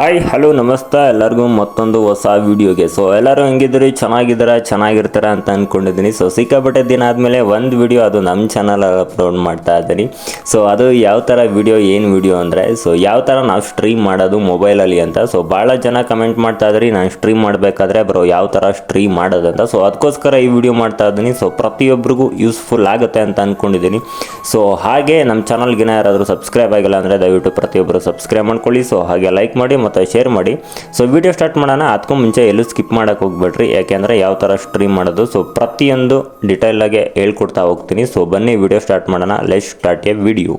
Hi hello ನಮಸ್ತೆ. ಎಲ್ಲರಿಗೂ ಮತ್ತೊಂದು ಹೊಸ ವೀಡಿಯೋಗೆ ಸೊ ಎಲ್ಲರೂ ಹೆಂಗಿದ್ರಿ ಚೆನ್ನಾಗಿದ್ದೀರಾ? ಚೆನ್ನಾಗಿರ್ತಾರ ಅಂತ ಅಂದ್ಕೊಂಡಿದ್ದೀನಿ ಸೊ ಸಿಕ್ಕಾಪಟ್ಟೆ ದಿನ ಆದಮೇಲೆ ಒಂದು ವಿಡಿಯೋ ಅದು ನಮ್ಮ ಚಾನಲ್ ಅಪ್ಲೋಡ್ ಮಾಡ್ತಾ ಇದ್ದೀನಿ. ಸೊ ಅದು ಯಾವ ಥರ ವಿಡಿಯೋ ಏನು ವಿಡಿಯೋ ಅಂದರೆ ಸೊ ಯಾವ ಥರ ನಾವು ಸ್ಟ್ರೀಮ್ ಮಾಡೋದು ಮೊಬೈಲಲ್ಲಿ ಅಂತ. ಸೊ ಭಾಳ ಜನ ಕಮೆಂಟ್ ಮಾಡ್ತಾ ಇದ್ರಿ, ನಾನು ಸ್ಟ್ರೀಮ್ ಮಾಡಬೇಕಾದ್ರೆ ಬರೋ ಯಾವ ಥರ ಸ್ಟ್ರೀಮ್ ಮಾಡೋದು ಅಂತ. ಸೊ ಅದಕ್ಕೋಸ್ಕರ ಈ ವಿಡಿಯೋ ಮಾಡ್ತಾ ಇದ್ದೀನಿ. ಸೊ ಪ್ರತಿಯೊಬ್ಬರಿಗೂ ಯೂಸ್ಫುಲ್ ಆಗುತ್ತೆ ಅಂತ ಅಂದ್ಕೊಂಡಿದ್ದೀನಿ ಸೊ ಹಾಗೆ ನಮ್ಮ ಚಾನಲ್ಗಿನ ಯಾರಾದರೂ ಸಬ್ಸ್ಕ್ರೈಬ್ ಆಗಿಲ್ಲ ಅಂದರೆ ದಯವಿಟ್ಟು ಪ್ರತಿಯೊಬ್ಬರು ಸಬ್ಸ್ಕ್ರೈಬ್ ಮಾಡ್ಕೊಳ್ಳಿ. ಸೊ ಹಾಗೆ ಲೈಕ್ ಮಾಡಿ ಮತ್ತು ಶೇರ್ ಮಾಡಿ. ಸೊ ವಿಡಿಯೋ ಸ್ಟಾರ್ಟ್ ಮಾಡೋಣ. ಅದಕ್ಕೂ ಮುಂಚೆ ಎಲ್ಲೂ ಸ್ಕಿಪ್ ಮಾಡೋಕ್ಕೆ ಹೋಗ್ಬೇಡ್ರಿ. ಯಾಕೆಂದರೆ ಯಾವ ಥರ ಸ್ಟ್ರೀಮ್ ಮಾಡೋದು? ಸೊ ಪ್ರತಿಯೊಂದು ಡಿಟೇಲಾಗೆ ಹೇಳ್ಕೊಡ್ತಾ ಹೋಗ್ತೀನಿ. ಸೊ ಬನ್ನಿ ವಿಡಿಯೋ ಸ್ಟಾರ್ಟ್ ಮಾಡೋಣ. Life start a video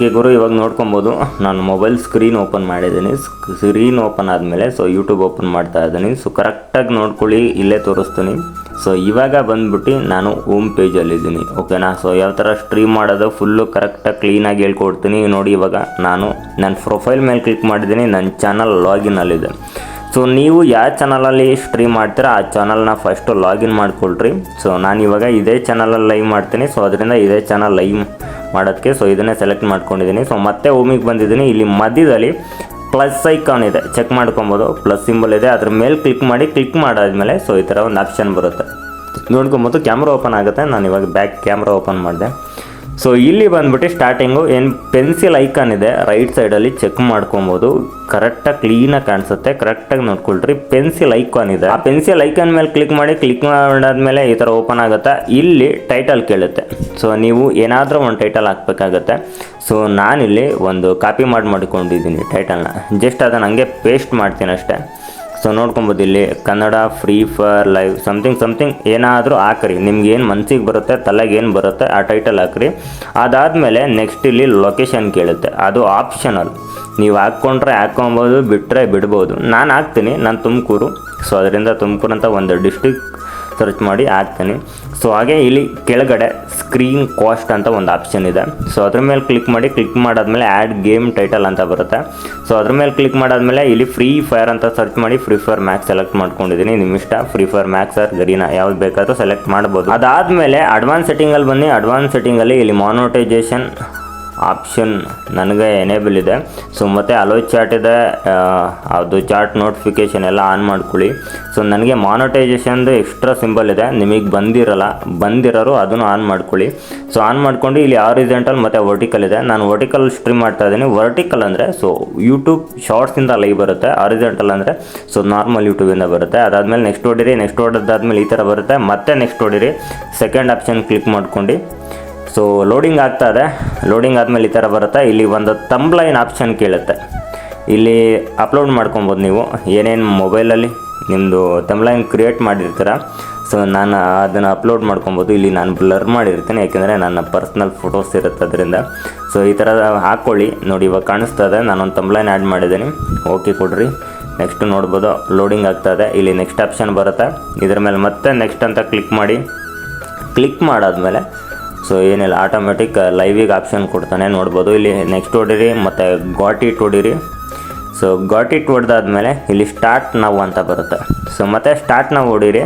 okay ಗುರು, ಇವಾಗ ನೋಡ್ಕೊಬೋದು. ನಾನು ಮೊಬೈಲ್ ಸ್ಕ್ರೀನ್ ಓಪನ್ ಮಾಡಿದ್ದೀನಿ. ಸ್ಕ್ರೀನ್ ಓಪನ್ ಆದಮೇಲೆ ಸೊ ಯೂಟ್ಯೂಬ್ ಓಪನ್ ಮಾಡ್ತಾ ಇದ್ದೀನಿ. ಸೊ ಕರೆಕ್ಟಾಗಿ ನೋಡ್ಕೊಳ್ಳಿ, ಇಲ್ಲೇ ತೋರಿಸ್ತೀನಿ. ಸೊ ಇವಾಗ ಬಂದ್ಬಿಟ್ಟು ನಾನು ಹೋಮ್ ಪೇಜಲ್ಲಿದ್ದೀನಿ ಓಕೆನಾ ಸೊ ಯಾವ ಥರ ಸ್ಟ್ರೀಮ್ ಮಾಡೋದು ಫುಲ್ಲು ಕರೆಕ್ಟಾಗಿ ಕ್ಲೀನಾಗಿ ಹೇಳ್ಕೊಡ್ತೀನಿ. ನೋಡಿ ಇವಾಗ ನಾನು ನನ್ನ ಪ್ರೊಫೈಲ್ ಮೇಲೆ ಕ್ಲಿಕ್ ಮಾಡಿದ್ದೀನಿ. ನನ್ನ ಚಾನಲ್ ಲಾಗಿನಲ್ಲಿದೆ ಸೊ ನೀವು ಯಾವ ಚಾನಲಲ್ಲಿ ಸ್ಟ್ರೀಮ್ ಮಾಡ್ತೀರಾ, ಆ ಚಾನಲ್ನ ಫಸ್ಟು ಲಾಗಿನ್ ಮಾಡ್ಕೊಳ್ರಿ. ಸೊ ನಾನು ಇವಾಗ ಇದೇ ಚಾನಲಲ್ಲಿ ಲೈವ್ ಮಾಡ್ತೀನಿ. ಸೊ ಅದರಿಂದ ಇದೇ ಚಾನಲ್ ಲೈವ್ ಮಾಡೋದಕ್ಕೆ ಸೊ ಇದನ್ನೇ ಸೆಲೆಕ್ಟ್ ಮಾಡ್ಕೊಂಡಿದ್ದೀನಿ ಸೊ ಮತ್ತೆ ಹೋಮಿಗೆ ಬಂದಿದ್ದೀನಿ ಇಲ್ಲಿ ಮಧ್ಯದಲ್ಲಿ ಪ್ಲಸ್ ಐಕಾನ್ ಇದೆ. ಚೆಕ್ ಮಾಡ್ಕೊಬೋದು. ಪ್ಲಸ್ ಸಿಂಬಲ್ ಇದೆ. ಅದ್ರ ಮೇಲೆ ಕ್ಲಿಕ್ ಮಾಡಿ ಕ್ಲಿಕ್ ಮಾಡಾದ್ಮೇಲೆ ಸೊ ಈ ಥರ ಒಂದು ಆಪ್ಷನ್ ಬರುತ್ತೆ. ನೋಡ್ಕೊಬೋದು ಕ್ಯಾಮ್ರಾ ಓಪನ್ ಆಗುತ್ತೆ. ನಾನು ಇವಾಗ ಬ್ಯಾಕ್ ಕ್ಯಾಮ್ರಾ ಓಪನ್ ಮಾಡಿದೆ. ಸೊ ಇಲ್ಲಿ ಬಂದ್ಬಿಟ್ಟು ಸ್ಟಾರ್ಟಿಂಗು ಏನು ಪೆನ್ಸಿಲ್ ಐಕಾನ್ ಇದೆ ರೈಟ್ ಸೈಡಲ್ಲಿ ಚೆಕ್ ಮಾಡ್ಕೊಬೋದು. ಕರೆಕ್ಟಾಗಿ ಕ್ಲೀನಾಗಿ ಕಾಣಿಸುತ್ತೆ. ಕರೆಕ್ಟಾಗಿ ನೋಡ್ಕೊಳ್ರಿ. ಪೆನ್ಸಿಲ್ ಐಕಾನ್ ಇದೆ. ಆ ಪೆನ್ಸಿಲ್ ಐಕಾನ್ ಮೇಲೆ ಕ್ಲಿಕ್ ಮಾಡಿ ಕ್ಲಿಕ್ ಮಾಡಾದ್ಮೇಲೆ ಈ ಥರ ಓಪನ್ ಆಗುತ್ತೆ? ಇಲ್ಲಿ ಟೈಟಲ್ ಕೇಳುತ್ತೆ. ಸೊ ನೀವು ಏನಾದರೂ ಒಂದು ಟೈಟಲ್ ಹಾಕ್ಬೇಕಾಗತ್ತೆ. ಸೊ ನಾನಿಲ್ಲಿ ಒಂದು ಕಾಪಿ ಮಾಡಿ ಮಾಡಿಕೊಂಡಿದ್ದೀನಿ ಟೈಟಲ್ನ ಜಸ್ಟ್ ಅದನ್ನು ಹಂಗೆ ಪೇಸ್ಟ್ ಮಾಡ್ತೀನಿ ಅಷ್ಟೇ. ಸೊ ನೋಡ್ಕೊಬೋದು ಇಲ್ಲಿ Kannada free fire live something something ಏನಾದರೂ ಹಾಕ್ರಿ. ನಿಮ್ಗೆ ಏನು ಮನ್ಸಿಗೆ ಬರುತ್ತೆ ತಲೆಗೆ ಏನು ಬರುತ್ತೆ, ಆ ಟೈಟಲ್ ಹಾಕ್ರಿ. ಅದಾದಮೇಲೆ ನೆಕ್ಸ್ಟ್ ಇಲ್ಲಿ ಲೊಕೇಶನ್ ಕೇಳುತ್ತೆ. ಅದು ಆಪ್ಷನಲ್ ನೀವು ಹಾಕ್ಕೊಂಡ್ರೆ ಹಾಕ್ಕೊಬೋದು ಬಿಟ್ಟರೆ ಬಿಡ್ಬೋದು. ನಾನು ಹಾಕ್ತೀನಿ, ನಾನು ತುಮಕೂರು. ಸೊ ಅದರಿಂದ ತುಮಕೂರು ಅಂತ ಒಂದು ಡಿಸ್ಟಿಕ್ ಸರ್ಚ್ ಮಾಡಿ ಹಾಕ್ತೀನಿ ಸೊ ಹಾಗೆ ಇಲ್ಲಿ ಕೆಳಗಡೆ ಸ್ಕ್ರೀನ್ ಕಾಸ್ಟ್ ಅಂತ ಒಂದು ಆಪ್ಷನ್ ಇದೆ. ಸೊ ಅದ್ರ ಮೇಲೆ ಕ್ಲಿಕ್ ಮಾಡಿ ಕ್ಲಿಕ್ ಮಾಡಾದ್ಮೇಲೆ ಆ್ಯಡ್ ಗೇಮ್ ಟೈಟಲ್ ಅಂತ ಬರುತ್ತೆ. ಸೊ ಅದ್ರ ಮೇಲೆ ಕ್ಲಿಕ್ ಮಾಡಾದ್ಮೇಲೆ ಇಲ್ಲಿ ಫ್ರೀ ಫೈರ್ ಅಂತ ಸರ್ಚ್ ಮಾಡಿ ಫ್ರೀ ಫೈರ್ ಮ್ಯಾಕ್ಸ್ ಸೆಲೆಕ್ಟ್ ಮಾಡ್ಕೊಂಡಿದ್ದೀನಿ. ನಿಮ್ಮ ಇಷ್ಟ free fire max or Garena, ಯಾವ್ದು ಬೇಕಾದರೂ ಸೆಲೆಕ್ಟ್ ಮಾಡ್ಬೋದು. ಅದಾದ್ಮೇಲೆ ಅಡ್ವಾನ್ಸ್ ಸೆಟ್ಟಿಂಗಲ್ಲಿ ಬನ್ನಿ. ಅಡ್ವಾನ್ಸ್ ಸೆಟ್ಟಿಂಗಲ್ಲಿ ಇಲ್ಲಿ ಮಾನೋಟೈಜೇಷನ್ ಆಪ್ಷನ್ ನನಗೆ ಎನೇಬಲ್ ಇದೆ. ಸೊ ಮತ್ತು ಅಲೋ ಚಾಟ್ ಇದೆ. ಅದು ಚಾಟ್ ನೋಟಿಫಿಕೇಷನ್ ಎಲ್ಲ ಆನ್ ಮಾಡ್ಕೊಳ್ಳಿ. ಸೊ ನನಗೆ ಮಾನೋಟೈಸೇಷನ್ದು ಎಕ್ಸ್ಟ್ರಾ ಸಿಂಬಲ್ ಇದೆ. ನಿಮಗೆ ಬಂದಿರಲ್ಲ, ಬಂದಿರೋರು ಅದನ್ನು ಆನ್ ಮಾಡ್ಕೊಳ್ಳಿ. ಸೊ ಆನ್ ಮಾಡ್ಕೊಂಡು ಇಲ್ಲಿ ಆರಿಜೆಂಟಲ್ ಮತ್ತು ವರ್ಟಿಕಲ್ ಇದೆ. ನಾನು ವರ್ಟಿಕಲ್ ಸ್ಟ್ರೀಮ್ ಮಾಡ್ತಾ ಇದ್ದೀನಿ. ವರ್ಟಿಕಲ್ ಅಂದರೆ ಸೊ ಯೂಟ್ಯೂಬ್ ಶಾರ್ಟ್ಸಿಂದ ಲೈವ್ ಬರುತ್ತೆ. ಆರಿಜೆಂಟಲ್ ಅಂದರೆ ಸೊ ನಾರ್ಮಲ್ ಯೂಟ್ಯೂಬಿಂದ ಬರುತ್ತೆ. ಅದಾದಮೇಲೆ ನೆಕ್ಸ್ಟ್ ಹೊಡಿರಿ ನೆಕ್ಸ್ಟ್ ಹೊಡೆದಾದ್ಮೇಲೆ ಈ ಥರ ಬರುತ್ತೆ. ಮತ್ತೆ ನೆಕ್ಸ್ಟ್ ಹೊಡಿರಿ ಸೆಕೆಂಡ್ ಆಪ್ಷನ್ ಕ್ಲಿಕ್ ಮಾಡ್ಕೊಂಡು. ಸೊ ಲೋಡಿಂಗ್ ಆಗ್ತಾ ಇದೆ ಲೋಡಿಂಗ್ ಆದಮೇಲೆ ಈ ಥರ ಬರುತ್ತೆ. ಇಲ್ಲಿ ಒಂದು ತಂಬ್ಲೈನ್ ಆಪ್ಷನ್ ಕೇಳುತ್ತೆ. ಇಲ್ಲಿ ಅಪ್ಲೋಡ್ ಮಾಡ್ಕೊಬೋದು ನೀವು. ಏನೇನು ಮೊಬೈಲಲ್ಲಿ ನಿಮ್ಮದು ತಂಬ್ಲೈನ್ ಕ್ರಿಯೇಟ್ ಮಾಡಿರ್ತೀರ. ಸೊ ನಾನು ಅದನ್ನು ಅಪ್ಲೋಡ್ ಮಾಡ್ಕೊಬೋದು. ಇಲ್ಲಿ ನಾನು ಬ್ಲರ್ ಮಾಡಿರ್ತೀನಿ. ಯಾಕೆಂದರೆ ನನ್ನ ಪರ್ಸ್ನಲ್ ಫೋಟೋಸ್ ಇರುತ್ತೆ ಅದರಿಂದ. ಸೊ ಈ ಥರ ಹಾಕ್ಕೊಳ್ಳಿ ನೋಡಿ, ಇವಾಗ ಕಾಣಿಸ್ತಾ ಇದೆ. ನಾನೊಂದು ತಂಬ್ಲೈನ್ ಆ್ಯಡ್ ಮಾಡಿದ್ದೀನಿ. ಓಕೆ ಕೊಡ್ರಿ. ನೆಕ್ಸ್ಟ್ ನೋಡ್ಬೋದು. ಲೋಡಿಂಗ್ ಆಗ್ತಾ ಇದೆ ಇಲ್ಲಿ ನೆಕ್ಸ್ಟ್ ಆಪ್ಷನ್ ಬರುತ್ತೆ. ಇದ್ರ ಮೇಲೆ ಮತ್ತೆ ನೆಕ್ಸ್ಟ್ ಅಂತ ಕ್ಲಿಕ್ ಮಾಡಿ. ಕ್ಲಿಕ್ ಮಾಡಾದ್ಮೇಲೆ ಸೊ ಏನಿಲ್ಲ ಆಟೋಮೆಟಿಕ್ ಲೈವಿಗೆ ಆಪ್ಷನ್ ಕೊಡ್ತಾನೆ, ನೋಡ್ಬೋದು. ಇಲ್ಲಿ ನೆಕ್ಸ್ಟ್ ಹೊಡಿರಿ ಮತ್ತು ಗಾಟ್ ಇಟ್ ಹೊಡಿರಿ ಸೊ ಗಾಟ್ ಇಟ್ ಹೊಡೆದಾದ್ಮೇಲೆ ಇಲ್ಲಿ ಸ್ಟಾರ್ಟ್ ನಾವು ಅಂತ ಬರುತ್ತೆ. ಸೊ ಮತ್ತೆ ಸ್ಟಾರ್ಟ್ ನಾವು ಹೊಡೀರಿ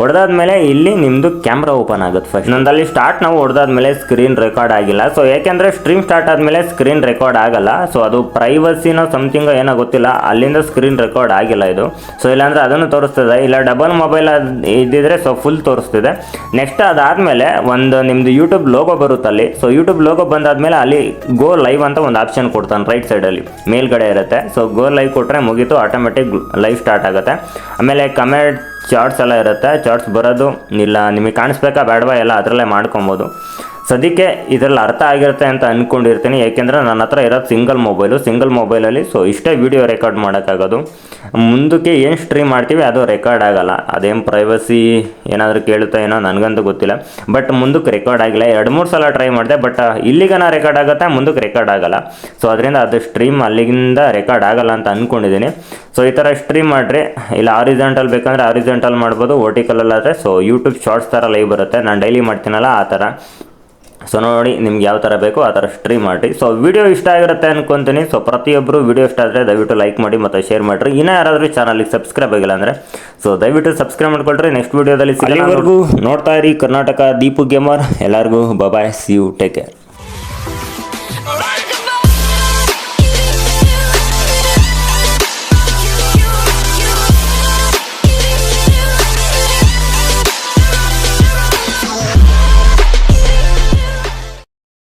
ಹೊಡೆದಾದ್ಮೇಲೆ ಇಲ್ಲಿ ನಿಮ್ಮದು ಕ್ಯಾಮ್ರಾ ಓಪನ್ ಆಗುತ್ತೆ ಫಸ್ಟ್ ನಂದಲ್ಲಿ ಸ್ಟಾರ್ಟ್ ನಾವು ಹೊಡೆದಾದ್ಮೇಲೆ ಸ್ಕ್ರೀನ್ ರೆಕಾರ್ಡ್ ಆಗಿಲ್ಲ. ಸೊ ಯಾಕೆಂದರೆ ಸ್ಟ್ರೀಮ್ ಸ್ಟಾರ್ಟ್ ಆದ್ಮೇಲೆ ಸ್ಕ್ರೀನ್ ರೆಕಾರ್ಡ್ ಆಗಲ್ಲ. ಸೊ ಅದು ಪ್ರೈವಸಿನೋ ಸಮಥಿಂಗ್ ಏನೋ ಗೊತ್ತಿಲ್ಲ. ಅಲ್ಲಿಂದ ಸ್ಕ್ರೀನ್ ರೆಕಾರ್ಡ್ ಆಗಿಲ್ಲ ಇದು. ಸೊ ಇಲ್ಲಾಂದರೆ ಅದನ್ನು ತೋರಿಸ್ತದೆ. ಇಲ್ಲ ಡಬಲ್ ಮೊಬೈಲ್ ಇದ್ದಿದ್ರೆ ಸೊ ಫುಲ್ ತೋರಿಸ್ತಿದೆ. ನೆಕ್ಸ್ಟ್ ಅದಾದಮೇಲೆ ಒಂದು ನಿಮ್ಮದು ಯೂಟ್ಯೂಬ್ ಲೋಗೋ ಬರುತ್ತೆ ಅಲ್ಲಿ. ಸೊ ಯೂಟ್ಯೂಬ್ ಲೋಗೋ ಬಂದಾದ್ಮೇಲೆ ಅಲ್ಲಿ ಗೋ ಲೈವ್ ಅಂತ ಒಂದು ಆಪ್ಷನ್ ಕೊಡ್ತಾನೆ ರೈಟ್ ಸೈಡಲ್ಲಿ ಮೇಲ್ಗಡೆ ಇರುತ್ತೆ. ಸೊ ಗೋ ಲೈವ್ ಕೊಟ್ಟರೆ ಮುಗೀತು. ಆಟೋಮೆಟಿಕ್ ಲೈವ್ ಸ್ಟಾರ್ಟ್ ಆಗುತ್ತೆ. ಆಮೇಲೆ ಕಮೆಂಟ್ ಚಾರ್ಟ್ಸ್ ಎಲ್ಲ ಇರುತ್ತೆ ಚಾರ್ಟ್ಸ್ ಬರೋದು ಇಲ್ಲ ನಿಮಗೆ ಕಾಣಿಸ್ಬೇಕಾ ಬೇಡವಾ ಎಲ್ಲ ಅದರಲ್ಲೇ ಮಾಡ್ಕೊಬೋದು. ಸದ್ಯಕ್ಕೆ ಇದರಲ್ಲಿ ಅರ್ಥ ಆಗಿರುತ್ತೆ ಅಂತ ಅಂದ್ಕೊಂಡಿರ್ತೀನಿ ಏಕೆಂದರೆ ನನ್ನ ಹತ್ರ ಇರೋದು ಸಿಂಗಲ್ ಮೊಬೈಲು ಸಿಂಗಲ್ ಮೊಬೈಲಲ್ಲಿ ಸೊ ಇಷ್ಟೇ ವೀಡಿಯೋ ರೆಕಾರ್ಡ್ ಮಾಡೋಕ್ಕಾಗೋದು. ಮುಂದಕ್ಕೆ ಏನು ಸ್ಟ್ರೀಮ್ ಮಾಡ್ತೀವಿ ಅದು ರೆಕಾರ್ಡ್ ಆಗಲ್ಲ. ಅದೇನು ಪ್ರೈವಸಿ ಏನಾದರೂ ಕೇಳುತ್ತಾ ಏನೋ ನನಗಂತೂ ಗೊತ್ತಿಲ್ಲ. ಬಟ್ ಮುಂದಕ್ಕೆ ರೆಕಾರ್ಡ್ ಆಗಿಲ್ಲ. ಎರಡು ಮೂರು ಸಲ ಟ್ರೈ ಮಾಡಿದೆ ಬಟ್ ಇಲ್ಲಿಗನ ರೆಕಾರ್ಡ್ ಆಗುತ್ತೆ, ಮುಂದಕ್ಕೆ ರೆಕಾರ್ಡ್ ಆಗಲ್ಲ. ಸೊ ಅದರಿಂದ ಅದು ಸ್ಟ್ರೀಮ್ ಅಲ್ಲಿಗಿಂದ ರೆಕಾರ್ಡ್ ಆಗಲ್ಲ ಅಂತ ಅಂದ್ಕೊಂಡಿದ್ದೀನಿ ಸೊ ಈ ಥರ ಸ್ಟ್ರೀಮ್ ಮಾಡಿರಿ. ಇಲ್ಲ ಆರಿಜೆಂಟಲ್ ಬೇಕಂದರೆ ಆರಿಜೆಂಟಲ್ ಮಾಡ್ಬೋದು ವರ್ಟಿಕಲಲ್ಲಾದರೆ ಸೊ ಯೂಟ್ಯೂಬ್ ಶಾರ್ಟ್ಸ್ ಥರ ಲೈವ್ ಬರುತ್ತೆ. ನಾನು ಡೈಲಿ ಮಾಡ್ತೀನಲ್ಲ ಆ ಥರ ಸೊ ನೋಡಿ ನಿಮ್ಗೆ ಯಾವ ಥರ ಬೇಕೋ ಆ ಥರ ಸ್ಟ್ರೀಮ್ ಮಾಡಿ ಸೊ ವಿಡಿಯೋ ಇಷ್ಟ ಆಗಿರುತ್ತೆ ಅನ್ಕೊಂತೀನಿ. ಸೊ ಪ್ರತಿಯೊಬ್ಬರು ವಿಡಿಯೋ ಇಷ್ಟ ಆದರೆ ದಯವಿಟ್ಟು ಲೈಕ್ ಮಾಡಿ ಮತ್ತು ಶೇರ್ ಮಾಡಿರಿ. ಇನ್ನೂ ಯಾರಾದರೂ ಚಾನಲಿಗೆ ಸಬ್ಸ್ಕ್ರೈಬ್ ಆಗಿಲ್ಲ ಅಂದರೆ ಸೊ ದಯವಿಟ್ಟು ಸಬ್ಸ್ಕ್ರೈಬ್ ಮಾಡ್ಕೊಳ್ರಿ. ನೆಕ್ಸ್ಟ್ ವಿಡಿಯೋದಲ್ಲಿ ಸಿಗೋವರೆಗೂ ನೋಡ್ತಾ ಇರಿ ಕರ್ನಾಟಕ ದೀಪು ಗೇಮರ್ ಎಲ್ಲರಿಗೂ bye bye see you take care